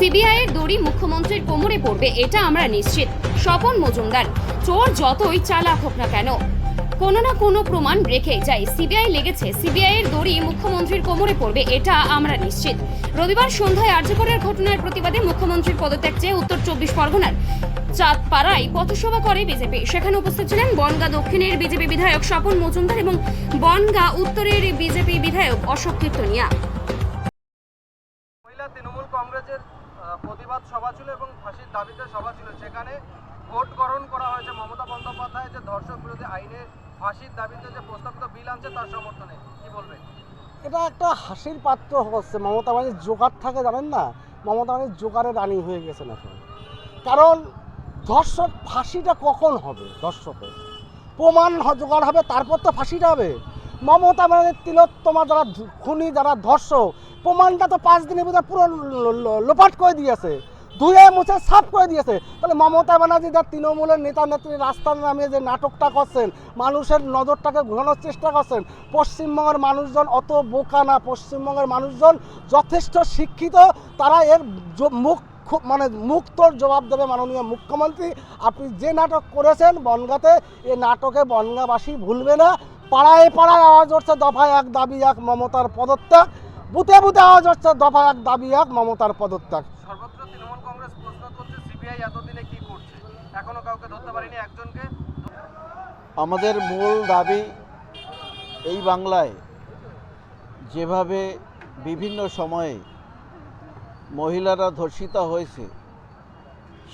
CBI এর দড়ি মুখ্যমন্ত্রীর কোমরে পড়বে, এটা আমরা নিশ্চিত। স্বপন মজুমদার, চোর যতই চালাক হোক না কেন, কোনো না কোনো প্রমাণ রেখে যায়। সিবিআই লেগেছে সিবিআই এর দড়ি মুখ্যমন্ত্রীর কোমরে পড়বে, এটা আমরা নিশ্চিত। রবিবার সন্ধ্যায় আর্যকরের ঘটনার প্রতিবাদে মুখ্যমন্ত্রীর পদত্যাগ চেয়ে উত্তর চব্বিশ পরগনার চাঁদপাড়ায় পথসভা করে বিজেপি। সেখানে উপস্থিত ছিলেন বনগা দক্ষিণের বিজেপি বিধায়ক স্বপন মজুমদার এবং বনগা উত্তরের বিজেপি বিধায়ক অশোক কীর্তনিয়া। মহিলা তৃণমূল কংগ্রেসের প্রতিবাদ সভা ছিল এবং ফাঁসির দাবিতে সভা ছিল। সেখানে ভোট গ্রহণ করা হয়েছে মমতা বন্দ্যোপাধ্যায়, যে ধর্ষক বিরোধী আইনে ফাঁসির দাবিতে যে প্রস্তাবিত বিল আনছে তার সমর্থনে। কি বলবেন? এটা একটা হাসির পাত্র হচ্ছে। মমতা বাহিনীর জোগাড় থাকে, জানেন না? মমতা বাহিনীর জোগাড়ে রানী হয়ে গেছেন এখন। কারণ ধর্ষক ফাঁসিটা কখন হবে ধর্ষকের? প্রমাণ জোগাড় হবে, তারপর তো ফাঁসিটা হবে। মমতা বাহিনীর তিলোত্তমা যারা খুনি, যারা ধর্ষক প্রমাণটা তো পাঁচ দিনের ভিতরে পুরো লোপাট করে দিয়েছে। ধুয়ে মুছে সাফ করে দিয়েছে। তাহলে মমতা ব্যানার্জি যা তৃণমূলের নেতা নেত্রী রাস্তার নামিয়ে যে নাটকটা করছেন, মানুষের নজরটাকে ঘোরানোর চেষ্টা করছেন, পশ্চিমবঙ্গের মানুষজন অত বোকা না। পশ্চিমবঙ্গের মানুষজন যথেষ্ট শিক্ষিত। তারা এর মুখ খুব মানে মুক্তর জবাব দেবে মাননীয় মুখ্যমন্ত্রী। আপনি যে নাটক করেছেন বনগাতে, এ নাটকে বনগাবাসী ভুলবে না। পাড়ায় পাড়ায় আওয়াজ হচ্ছে দফায় এক দাবি, এক মমতার পদত্যাগ। বুথে বুথে আওয়াজ হচ্ছে দফা এক দাবি এক মমতার পদত্যাগ। সর্বত্র তৃণমূল কংগ্রেস প্রশ্ন করছে সিবিআই এতদিনে কি করছে? এখনও কাউকে ধরতে পারেনি একজনকে। আমাদের মূল দাবি এই বাংলায় যেভাবে বিভিন্ন সময়ে মহিলারা ধর্ষিত হয়েছে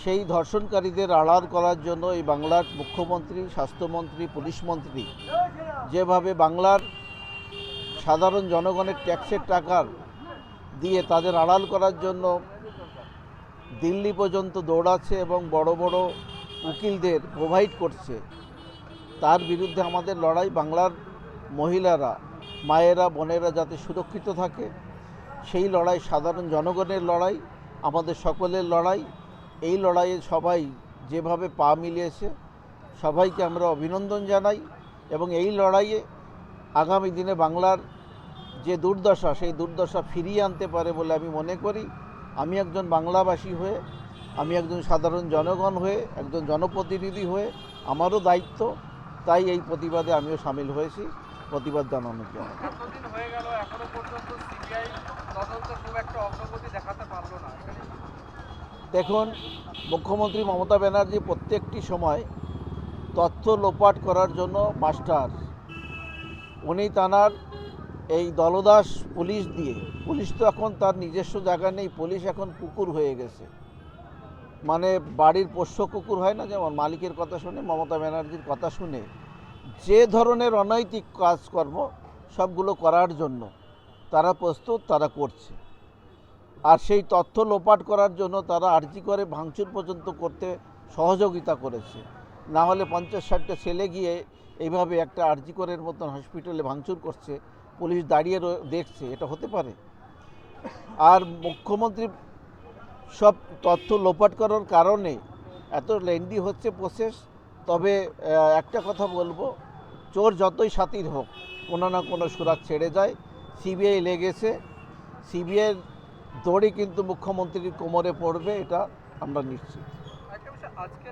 সেই ধর্ষণকারীদের আড়াল করার জন্য এই বাংলার মুখ্যমন্ত্রী স্বাস্থ্যমন্ত্রী পুলিশ মন্ত্রী যেভাবে বাংলার সাধারণ জনগণের ট্যাক্সের টাকার দিয়ে তাদের আড়াল করার জন্য দিল্লি পর্যন্ত দৌড়াচ্ছে এবং বড় বড় উকিলদের প্রোভাইড করছে। তার বিরুদ্ধে আমাদের লড়াই বাংলার মহিলারা, মায়েরা, বোনেরা যাতে সুরক্ষিত থাকে, সেই লড়াই সাধারণ জনগণের লড়াই, আমাদের সকলের লড়াই। এই লড়াইয়ে সবাই যেভাবে পা মিলিয়েছে, সবাইকে আমরা অভিনন্দন জানাই এবং এই লড়াইয়ে আগামী দিনে বাংলার যে দুর্দশা সেই দুর্দশা ফিরিয়ে আনতে পারে বলে আমি মনে করি। আমি একজন বাংলাভাষী হয়ে আমি একজন সাধারণ জনগণ হয়ে একজন জনপ্রতিনিধি হয়ে আমারও দায়িত্ব তাই এই প্রতিবাদে আমিও সামিল হয়েছি। প্রতিবাদ জানানোর জন্য দেখুন মুখ্যমন্ত্রী মমতা ব্যানার্জি প্রত্যেকটি সময় তথ্য লোপাট করার জন্য মাস্টার। উনি তানার এই দলদাস পুলিশ দিয়ে, পুলিশ তো এখন তার নিজস্ব জায়গা নেই, পুলিশ এখন কুকুর হয়ে গেছে। মানে বাড়ির পোষ্য কুকুর হয় না, যেমন মালিকের কথা শুনে, মমতা ব্যানার্জির কথা শুনে, যে ধরনের অনৈতিক কাজকর্ম সবগুলো করার জন্য তারা প্রস্তুত, তারা করছে। আর সেই তথ্য লোপাট করার জন্য তারা আর্জি করে ভাঙচুর পর্যন্ত করতে সহযোগিতা করেছে। না হলে পঞ্চাশ ষাটটা ছেলে গিয়ে এইভাবে একটা আর্জি করের মতন হসপিটালে ভাঙচুর করছে পুলিশ দাঁড়িয়ে দেখছে, এটা হতে পারে। আর মুখ্যমন্ত্রী সব তথ্য লোপাট করার কারণে এত লেন্দি হচ্ছে প্রসেস তবে একটা কথা বলব, চোর যতই সাতির হোক, কোনো না কোনো সুরাগ ছেড়ে যায়। সিবিআই লেগেছে। সিবিআইয়ের দড়ি কিন্তু মুখ্যমন্ত্রীর কোমরে পড়বে, এটা আমরা নিশ্চিত। আজকে